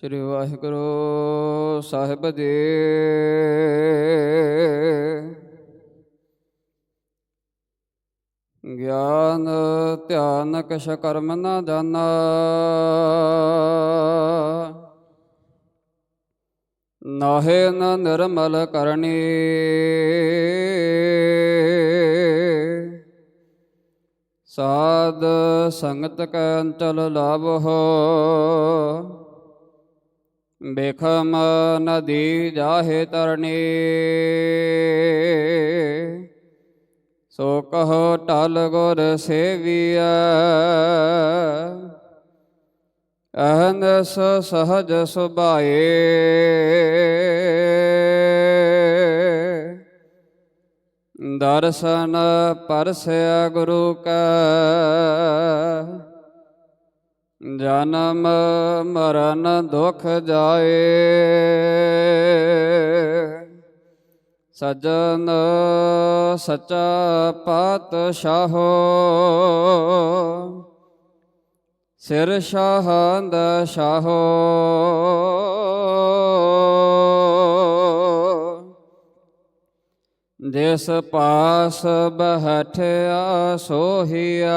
ਸ੍ਰੀ ਵਾਹਿਗੁਰੂ ਸਾਹਿਬ ਜੀ। ਗਿਆਨ, ਧਿਆਨ ਕਸ਼ ਕਰਮ ਨ ਜਾਣਾ। ਨਾਹੇ ਨ ਨਿਰਮਲ ਕਰਨੀ। ਸਾਧ ਸੰਗਤ ਕੈ ਅੰਚਲ ਲਾਭੋ ਬੇਖਮ ਨਦੀ ਜਾਹੇ ਤਰਨੀ ਸੋ ਕਹੋ ਟਲ ਗੁਰ ਸੇਵੀਐ। ਅਹਨਸ ਸਹਜ ਸੁਭਾਏ। ਦਰਸ਼ਨ ਪਰਸਿਆ ਗੁਰੂ ਕੈ। ਜਨਮ ਮਰਨ ਦੁਖ ਜਾਏ। ਸਜਨ ਸਚਾ ਪਾਤਸ਼ਾਹੋ। ਸਿਰ ਸ਼ਾਹੰਦ ਸ਼ਾਹੋ। ਜਿਸ ਪਾਸ ਬਹਠਿਆ ਸੋਹੀਆ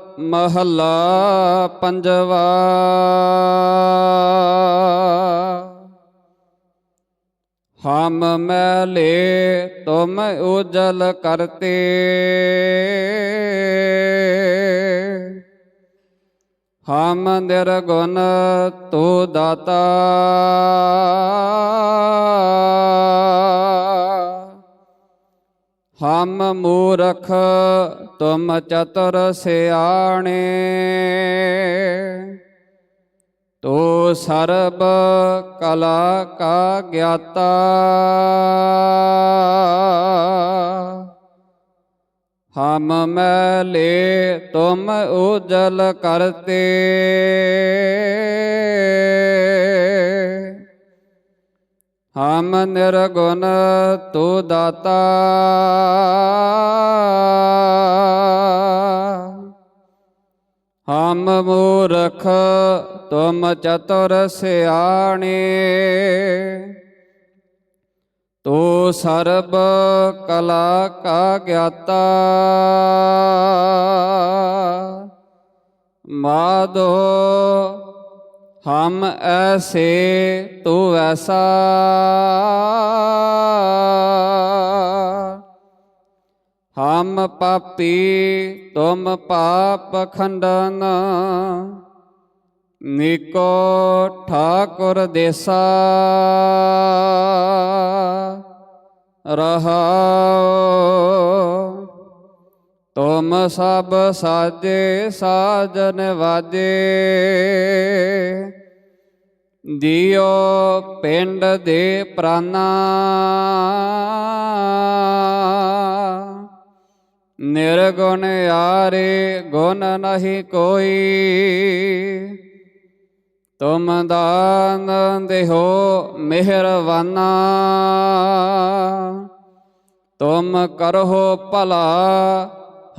ਮਹੱਲਾ ਪੰਜਵਾ। ਹਮ ਮੈਲੇ ਤੁਮ ਉਜਲ ਕਰਤੇ। ਹਮ ਨਿਰਗੁਣ ਤੂ ਦਾਤਾ। ਹਮ ਮੂਰਖ ਤੁਮ ਚਤੁਰ ਸਿਆਣੇ, ਤੋ ਸਰਬ ਕਲਾ ਕਾ ਗਿਆਤਾ। ਹਮ ਮੈਲੇ ਤੁਮ ਉਜਲ ਕਰਤੇ। ਹਮ ਨਿਰਗੁਣ ਤੂ ਦਾਤਾ। ਹਮ ਮੂਰਖ ਤੁਮ ਚਤੁਰ ਸਿਆਣੇ। ਤੂ ਸਰਬ ਕਲਾ ਕਾ ਗਿਆਤਾ। ਮਾਧੋ ਹਮ ਐਸੇ ਤੂ ਐਸਾ ਹਮ ਪਾਪੀ ਤੁਮ ਪਾਪ ਖੰਡਨ। ਨਿਕੋ ਠਾਕੁਰ ਦੇਸਾ। ਰਹਾਉ ਤੁਮ ਸਭ ਸਾਜੇ ਸਾਜਨ ਵਾਜੇ। ਦਿਓ ਪਿੰਡ ਦੇ ਪ੍ਰਾਨਾ। ਨਿਰਗੁਣ ਆਰੇ ਗੁਣ ਨਹੀਂ ਕੋਈ। ਤੁਮ ਦਾਨ ਦੇਹੋ ਮਿਹਰਵਾਨਾ। ਤੁਮ ਕਰੋ ਭਲਾ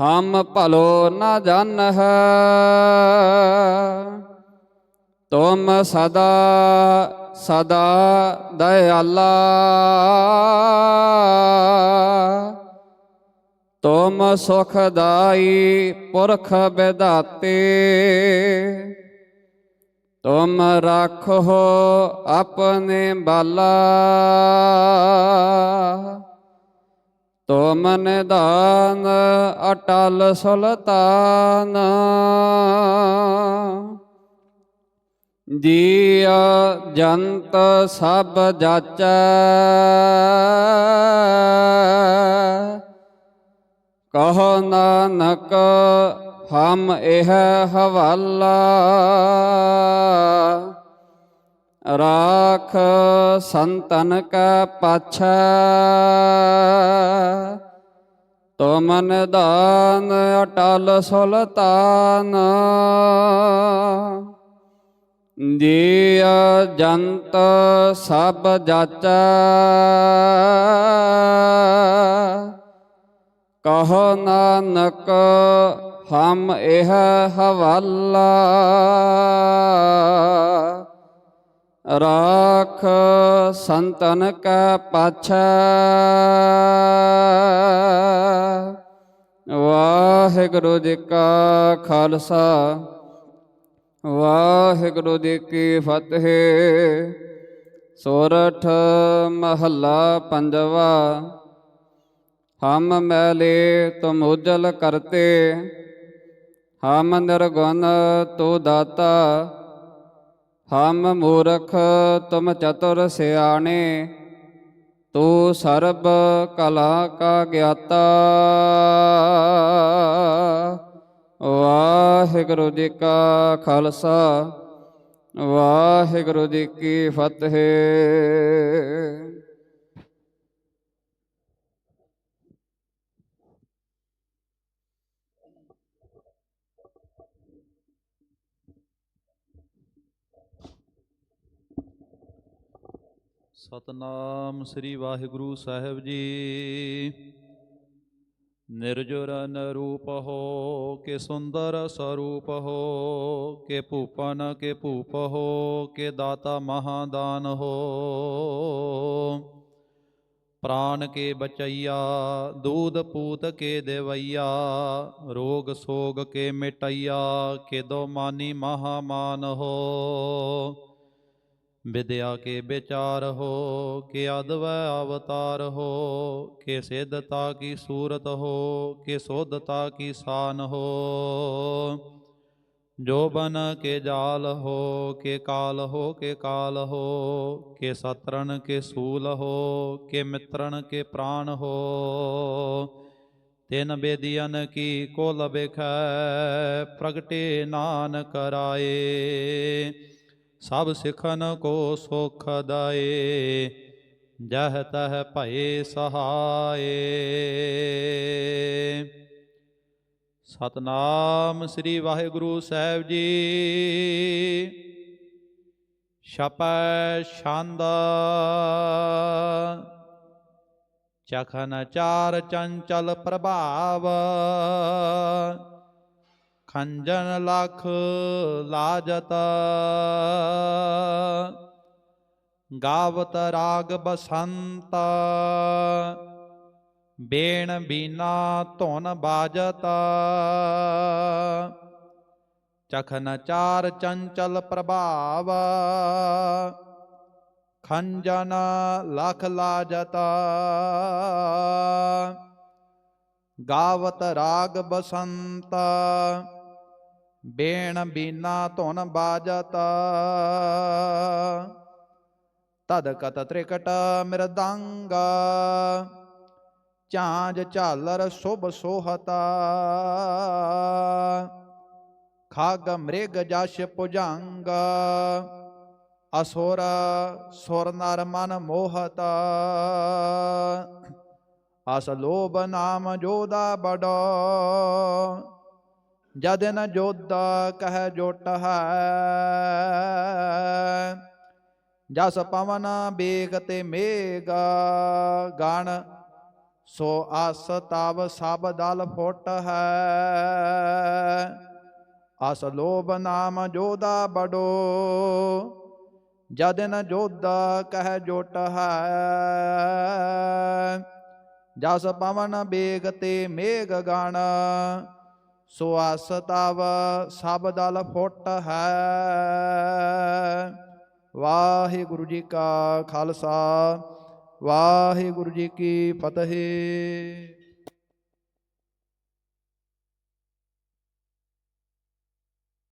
ਹਮ ਭਲੋ ਨ ਜਾਣਹ ਤੁਮ ਸਦਾ ਸਦਾ ਦਇਆਲਾ। ਤੁਮ ਸੁਖਦਾਈ ਪੁਰਖ ਵਿਦਾਤੇ ਤੁਮ ਰੱਖੋ ਆਪਣੇ ਬਾਲਾ। ਤੁਮ ਦਾਨ ਅਟਲ ਸੁਲਤਾਨ ਜੀਆ ਜੰਤ ਸਭ ਜਾਚੈ। ਕਹੋ ਨਾਨਕ ਹਮ ਇਹ ਹਵਾਲਾ। ਰਾਖ ਸੰਤਨ ਕੈ ਪਾਛੈ ਤੁਮ ਨਿਦਾਨ ਅਟਲ ਸੁਲਤਾਨ ਜੀ ਜੰਤ ਸਭ ਜਾਚੈ, ਕਹੋ ਨਾਨਕ ਹਮ ਇਹ ਹਵਾਲਾ। ਰਾਖ ਸੰਤਨ ਕੈ ਪਾਛੈ। ਵਾਹਿਗੁਰੂ ਜੀ ਕਾ ਖਾਲਸਾ, ਵਾਹਿਗੁਰੂ ਜੀ ਕੀ ਫਤਿਹ। ਸੋਰਠ ਮਹੱਲਾ ਪੰਜਵਾ, ਹਮ ਮੈਲੇ ਤੁਮ ਉਜਲ ਕਰਤੇ। ਹਮ ਨਿਰਗੁਣ ਤੂ ਦਾਤਾ ਹਮ ਮੂਰਖ ਤੁਮ ਚਤੁਰ ਸਿਆਣੇ, ਤੂ ਸਰਬ ਕਲਾ ਕਾ ਗਿਆਤਾ। ਵਾਹਿਗੁਰੂ ਜੀ ਕਾ ਖਾਲਸਾ, ਵਾਹਿਗੁਰੂ ਜੀ ਕੀ ਫਤਿਹ। ਸਤਨਾਮ ਸ੍ਰੀ ਵਾਹਿਗੁਰੂ ਸਾਹਿਬ ਜੀ। ਨਿਰਜੁਰ ਨਰੂਪ ਹੋ, ਕੇ ਸੁੰਦਰ ਸਰੂਪ ਹੋ, ਕੇ ਭੂਪਨ, ਕੇ ਭੂਪ ਹੋ, ਕੇ ਦਾਤਾ ਮਹਾਦਾਨ ਹੋ। ਪ੍ਰਾਨ ਕੇ ਬਚਈਆ, ਦੂਧ ਪੂਤ ਕੇ ਦੇਵਈਆ, ਰੋਗ ਸੋਗ ਕੇ ਮਿਟਈਆ, ਕੇ ਦੋ ਮਾਨੀ ਮਹਾਮਾਨ ਹੋ। ਵਿਦਿਆ ਕੇ ਵਿਚਾਰ ਹੋ, ਕੇ ਅਦਵੈ ਅਵਤਾਰ ਹੋ, ਕੇ ਸਿੱਧਤਾ ਕੀ ਸੂਰਤ ਹੋ, ਕੇ ਸੋਧਤਾ ਕੀ ਸਾਨ ਹੋ। ਜੋ ਬਨ ਕੇ ਜਾਲ ਹੋ, ਕੇ ਕਾਲ ਹੋ, ਕੇ ਕਾਲ ਹੋ, ਕੇ ਸਤਰਨ ਕੇ ਸੂਲ ਹੋ, ਕੇ ਮਿੱਤਰਨ ਕੇ ਪ੍ਰਾਣ ਹੋ। ਤਿਨ ਬੇਦੀਨ ਕੀ ਕੋਲ ਬਿਖੈ ਪ੍ਰਗਟੇ ਨਾਨਕ ਰਾਏ। ਸਭ ਸਿਖਨ ਕੋ ਸੁਖ ਦਾਏ, ਜਹ ਤਹ ਭਏ ਸਹਾਏ। ਸਤਨਾਮ ਸ੍ਰੀ ਵਾਹਿਗੁਰੂ ਸਾਹਿਬ ਜੀ। ਛਪੈ ਛੰਦ। ਚਖਨ ਚਾਰ ਚੰਚਲ ਪ੍ਰਭਾਵ। ਖੰਜਨ ਲਖ ਲਾਜਤ। ਗਾਵਤ ਰਾਗ ਬਸੰਤ। ਬੇਣ ਬੀਨਾ ਧੁਨ ਬਾਜਤ। ਚਖਨ ਚਾਰ ਚੰਚਲ ਪ੍ਰਭਾਵ। ਖੰਜਨ ਲਖ ਲਾਜਤ। ਗਾਵਤ ਰਾਗ ਬਸੰਤ। ਬੇਣ ਬੀਨਾ ਧੁਨ ਬਾਜਤ। ਤਦ ਕਤ ਤ੍ਰਿਕਟ ਮਿਰਦੰਗ ਝਾਂਜ ਝਾਲਰ ਸੁਭ ਸੋਹਤਾ। ਖਾਗ ਮ੍ਰਿਗ ਜਸ਼ ਭੁਜੰਗ। ਅਸੁਰ ਸੁਰ ਨਰ ਮਨ ਮੋਹਤਾ। ਅਸ ਲੋਭ ਨਾਮ ਜੋਦਾ ਬੜੋ ਜਦ ਨ ਜੋਦਾ ਕਹਿ ਜੋਟ ਹੈ। ਜਸ ਪਵਨ ਬੇਗ ਤੇ ਮੇਗ ਗਣ, ਸੋ ਆਸ ਤਵ ਸਭ ਦਲ ਫੋਟ ਹੈ। ਅਸ ਲੋਭ ਨਾਮ ਜੋਦਾ ਬੜੋ ਜਦ ਨ ਜੋਦਾ ਕਹਿ ਜੋਟ ਹੈ। ਜਸ ਪਵਨ ਬੇਗ ਤੇ ਮੇਘ ਗਣ ਸੋ ਆਸ ਤਵ, ਸਭ ਦਲ ਫੁੱਟ ਹੈ। ਵਾਹਿਗੁਰੂ ਜੀ ਕਾ ਖਾਲਸਾ, ਵਾਹਿਗੁਰੂ ਜੀ ਕੀ ਫਤਿਹ।